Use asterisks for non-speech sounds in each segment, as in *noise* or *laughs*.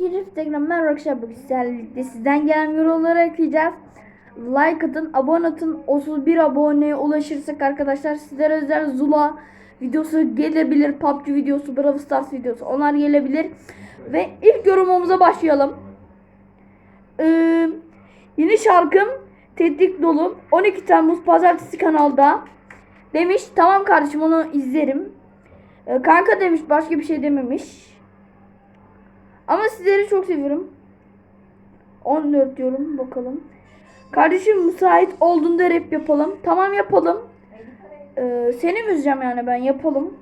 ikinci Instagram merhaba arkadaşlar bugün sizlerle sizden gelen yorumları okuyacağız. Like atın, abone atın. 31 aboneye ulaşırsak arkadaşlar sizlere özel Zula videosu gelebilir. PUBG videosu, Brawl Stars videosu onlar gelebilir. Ve ilk yorumumuza başlayalım. Ee, yeni şarkım Tetik Dolu 12 Temmuz Pazartesi kanalda. Demiş tamam kardeşim onu izlerim. Ee, kanka demiş başka bir şey dememiş. Ama sizleri çok seviyorum. 14 diyorum bakalım. Kardeşim müsait olduğunda rap yapalım. Tamam yapalım. Ee, seni mi üzeceğim yani ben yapalım.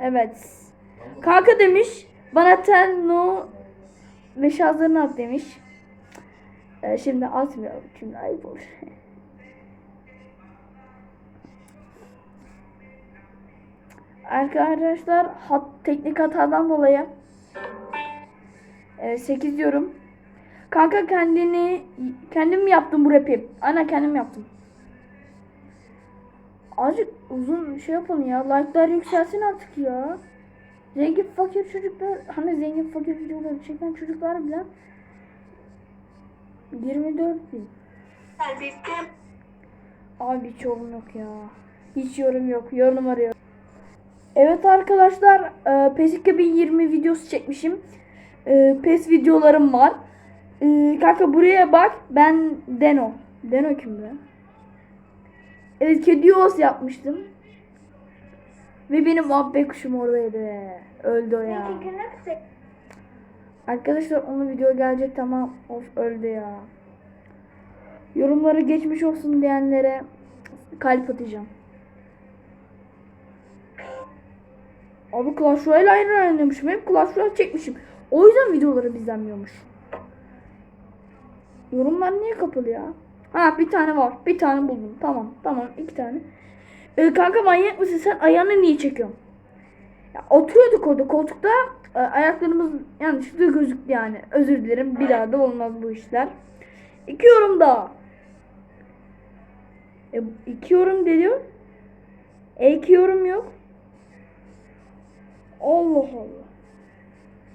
Evet. Kanka demiş. Bana tenno meşazlarını at demiş. Ee, şimdi atmıyorum. Şimdi ayıp olur. *laughs* Arkadaşlar hat, teknik hatadan dolayı e, 8 diyorum. Kanka kendini kendim mi yaptım bu rapi? Aynen kendim yaptım. Azıcık uzun şey yapalım ya. Like'lar yükselsin artık ya. Zengin fakir çocuklar hani zengin fakir videoları çeken çocuklar bile 24 bin. Abi hiç yorum yok ya. Hiç yorum yok. Yorum arıyor. Evet arkadaşlar, e, PES 2020 videosu çekmişim. E, PES videolarım var. E, kanka buraya bak. Ben Deno. Deno kim be? Evet, kedi yuvası yapmıştım. Ve benim abbe kuşum oradaydı. Öldü o ya. Arkadaşlar onun video gelecek tamam. Of öldü ya. Yorumlara geçmiş olsun diyenlere kalp atacağım. Abi Clash Royale ayrı oynamışım. Hep Clash Royale çekmişim. O yüzden videoları izlenmiyormuş. Yorumlar niye kapalı ya? Ha bir tane var. Bir tane buldum. Tamam. Tamam. iki tane. Ee, kanka manyak mısın sen? Ayağını niye çekiyorsun? Ya, oturuyorduk orada koltukta. Ee, ayaklarımız yanlışlıkla gözüktü yani. Özür dilerim. Bir daha da olmaz bu işler. İki yorum daha. E, iki yorum diyor. E iki yorum yok. Allah Allah.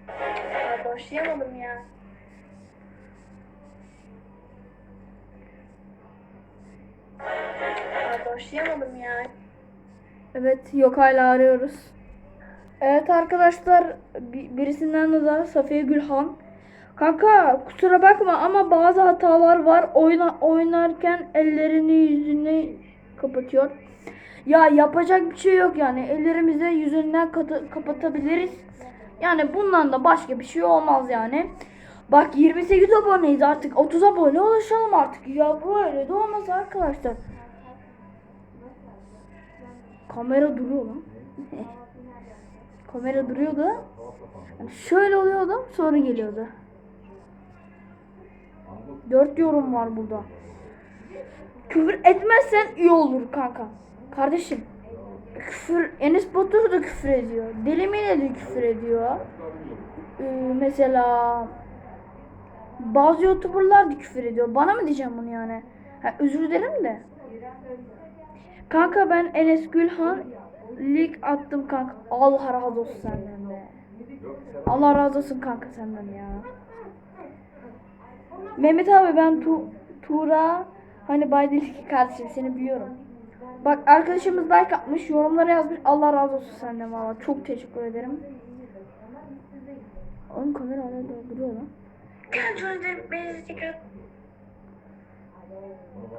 Aa, başlayamadım ya. Aa, başlayamadım ya. Evet yok hala arıyoruz. Evet arkadaşlar bi- birisinden de daha Safiye Gülhan. Kanka kusura bakma ama bazı hatalar var. Oyna oynarken ellerini yüzünü kapatıyor. Ya yapacak bir şey yok yani. Ellerimizi yüzünden kapatabiliriz. Yani bundan da başka bir şey olmaz yani. Bak 28 aboneyiz artık 30 abone ulaşalım artık. Ya böyle de olmaz arkadaşlar. Kamera duruyor lan. *laughs* Kamera duruyordu. Yani şöyle oluyordu sonra geliyordu. Dört yorum var burada. Küfür etmezsen iyi olur kanka. Kardeşim. Küfür, Enes Batur da küfür ediyor. Delimine de küfür ediyor. Ee, mesela bazı youtuberlar da küfür ediyor. Bana mı diyeceğim bunu yani? Ha, özür dilerim de. Kanka ben Enes Gülhan lig attım kanka. Allah razı olsun senden be. Allah razı olsun kanka senden ya. Mehmet abi ben tu Tuğra hani Baydilki kardeşim seni biliyorum. Bak arkadaşımız like atmış, yorumlara yazmış. Allah razı olsun senden valla. Çok teşekkür ederim. Oğlum kamera hala da duruyor lan. Beni tekrar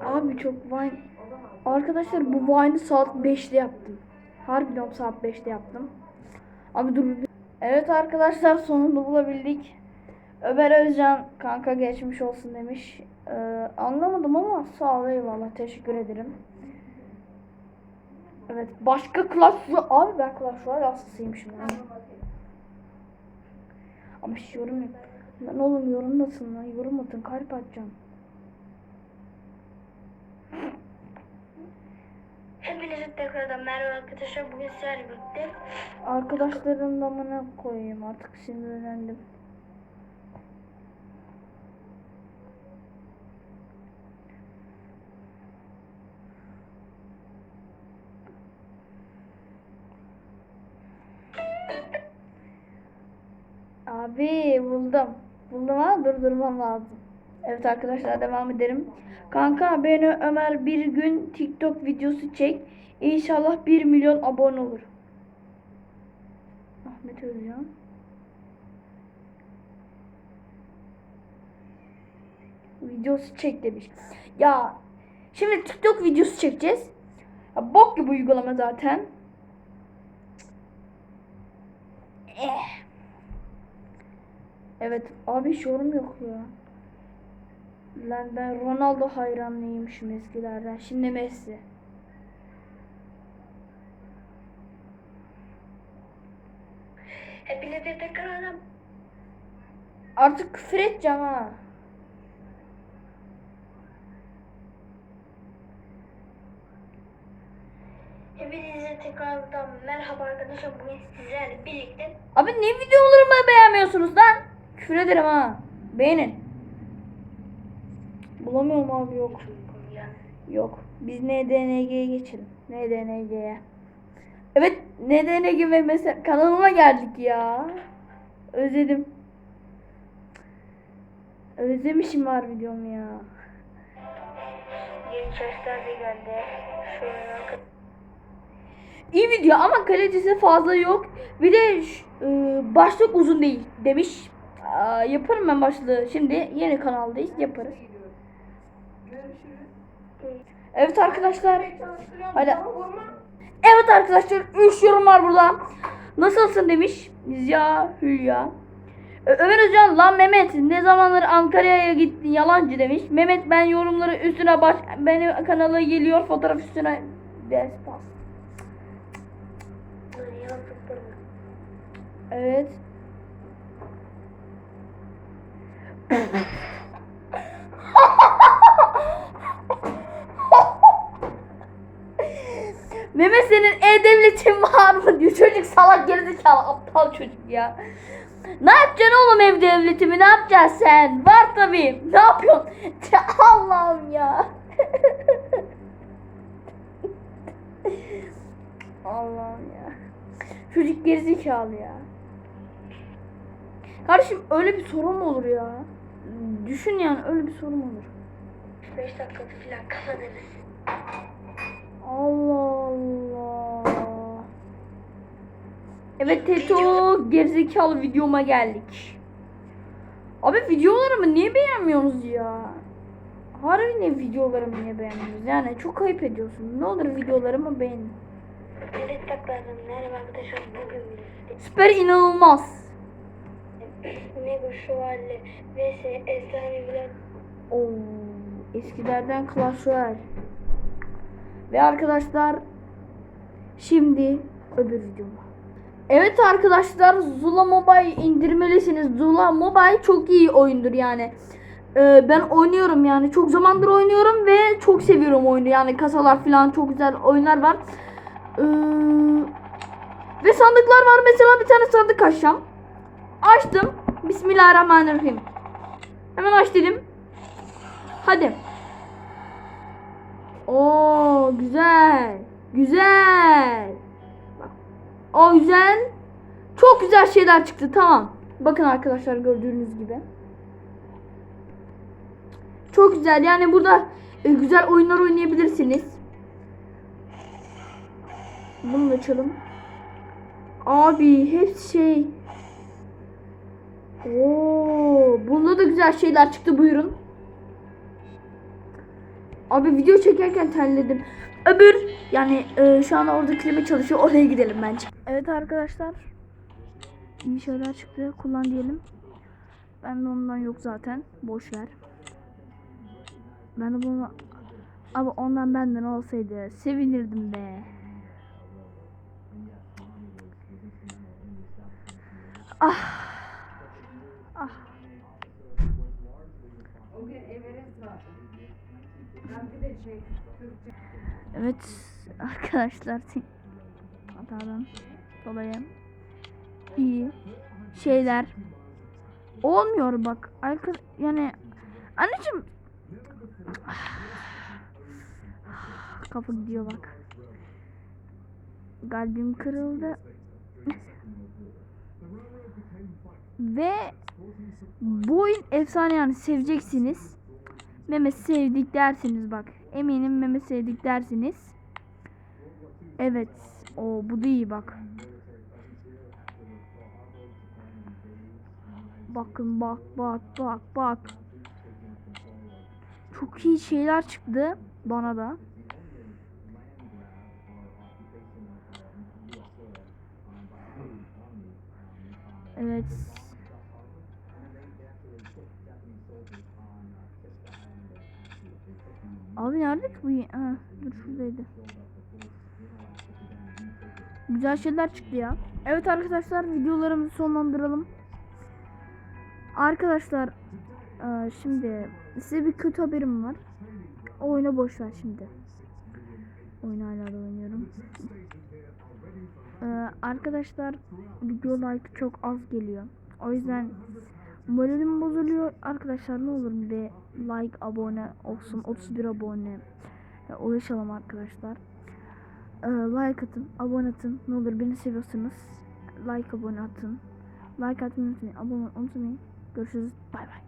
Abi çok Vine... Arkadaşlar bu Vine'ı saat 5'te yaptım. Harbiden saat 5'te yaptım. Abi dur. Evet arkadaşlar sonunda bulabildik. Ömer Özcan kanka geçmiş olsun demiş. Ee, anlamadım ama sağ ol eyvallah teşekkür ederim. Evet başka Clash Royale- Abi ben Clash Royale hastasıymışım yani. Ama hiç yorum yok. Lan oğlum yorum nasıl lan? Yorum atın kalp atacağım. Hepinize tekrardan merhaba arkadaşlar. Bugün sizlerle birlikte Arkadaşların damına koyayım artık sinirlendim. Abi buldum. Buldum ama durdurmam lazım. Evet arkadaşlar devam edelim. Kanka beni Ömer bir gün TikTok videosu çek. İnşallah 1 milyon abone olur. Ahmet Özcan. Videosu çek demiş. Ya şimdi TikTok videosu çekeceğiz. Ya, bok gibi uygulama zaten. Evet abi hiç yorum yok ya. Lan ben Ronaldo hayranlıymışım eskilerden. Şimdi Messi. Hepinize tekrardan Artık küfür edeceğim ha. Hepinize tekrardan merhaba arkadaşlar. Bugün sizlerle birlikte Abi ne videolarımı beğenmiyorsunuz lan? Küfür ederim ha. Beğenin. Bulamıyorum abi yok. Yok. Biz NDNG'ye geçelim. NDNG'ye. Evet NDNG ve mesela kanalıma geldik ya. Özledim. Özlemişim var videomu ya. Sesler de geldi. Bakın. İyi video ama kalitesi fazla yok. Bir de e, başlık uzun değil demiş. Aa, yaparım ben başlığı. Şimdi yeni kanaldayız yaparız. Evet arkadaşlar. Hala. Evet arkadaşlar 3 yorum var burada. Nasılsın demiş. Ziya Hülya. Ömer Özcan lan Mehmet ne zamandır Ankara'ya gittin yalancı demiş. Mehmet ben yorumları üstüne baş benim kanala geliyor fotoğraf üstüne despas. Evet. *laughs* Mehmet senin e-devletin var mı diyor. Çocuk salak gerizekalı aptal çocuk ya. Ne yapacaksın oğlum ev devletimi ne yapacaksın sen? Var tabii. Ne yapıyorsun? Allah'ım ya. *laughs* Allah'ım ya. Çocuk gerizekalı ya. Kardeşim öyle bir sorun mu olur ya? Düşün yani öyle bir sorun olur? 5 dakika falan kazanırız. Allah Allah. Evet Teto gerizekalı videoma geldik. Abi videolarımı niye beğenmiyorsunuz ya? Harbi ne videolarımı niye beğenmiyorsunuz? Yani çok ayıp ediyorsun. Ne olur videolarımı beğenin. Evet tekrardan merhaba arkadaşlar. Bugün Süper inanılmaz. Mega Şövalye vs Efsaneviler Oo, eskilerden Clash Royale. Ve arkadaşlar şimdi öbür videoma. Evet arkadaşlar Zula Mobile indirmelisiniz. Zula Mobile çok iyi oyundur yani. Ee, ben oynuyorum yani çok zamandır oynuyorum ve çok seviyorum oyunu yani kasalar falan çok güzel oyunlar var. Ee, ve sandıklar var mesela bir tane sandık açacağım. Açtım. Bismillahirrahmanirrahim. Hemen aç dedim. Hadi. Oo güzel. Güzel. O güzel. Çok güzel şeyler çıktı. Tamam. Bakın arkadaşlar gördüğünüz gibi. Çok güzel. Yani burada e, güzel oyunlar oynayabilirsiniz. Bunu açalım. Abi hepsi şey. Oo, bunda da güzel şeyler çıktı buyurun. Abi video çekerken terledim. Öbür yani e, şu an orada klima çalışıyor. Oraya gidelim bence. Evet arkadaşlar. İyi şeyler çıktı. Kullan diyelim. Ben de ondan yok zaten. Boş ver. Ben de bunu abi ondan benden olsaydı sevinirdim be. Ah. Evet arkadaşlar *laughs* hatadan dolayı iyi şeyler. Olmuyor bak yani anneciğim. *sighs* Kafa gidiyor bak. Kalbim kırıldı. *laughs* Ve bu oyun efsane yani seveceksiniz. Mehmet sevdik dersiniz bak. Eminim Mehmet sevdik dersiniz. Evet. O bu da iyi bak. Bakın bak bak bak bak. Çok iyi şeyler çıktı bana da. Evet. Abi nerede ki bu? Ha, dur şuradaydı. Güzel şeyler çıktı ya. Evet arkadaşlar videolarımızı sonlandıralım. Arkadaşlar eee, şimdi size bir kötü haberim var. O oyuna boş ver şimdi. Oyunu hala da oynuyorum. Eee, arkadaşlar video like çok az geliyor. O yüzden moralim bozuluyor. Arkadaşlar ne olur bir like abone olsun. 31 abone ulaşalım arkadaşlar. Eee, like atın, abone atın. Ne olur beni seviyorsanız like abone atın. Like atmayı unutmayın. Abone olmayı unutmayın. Görüşürüz. Bay bay.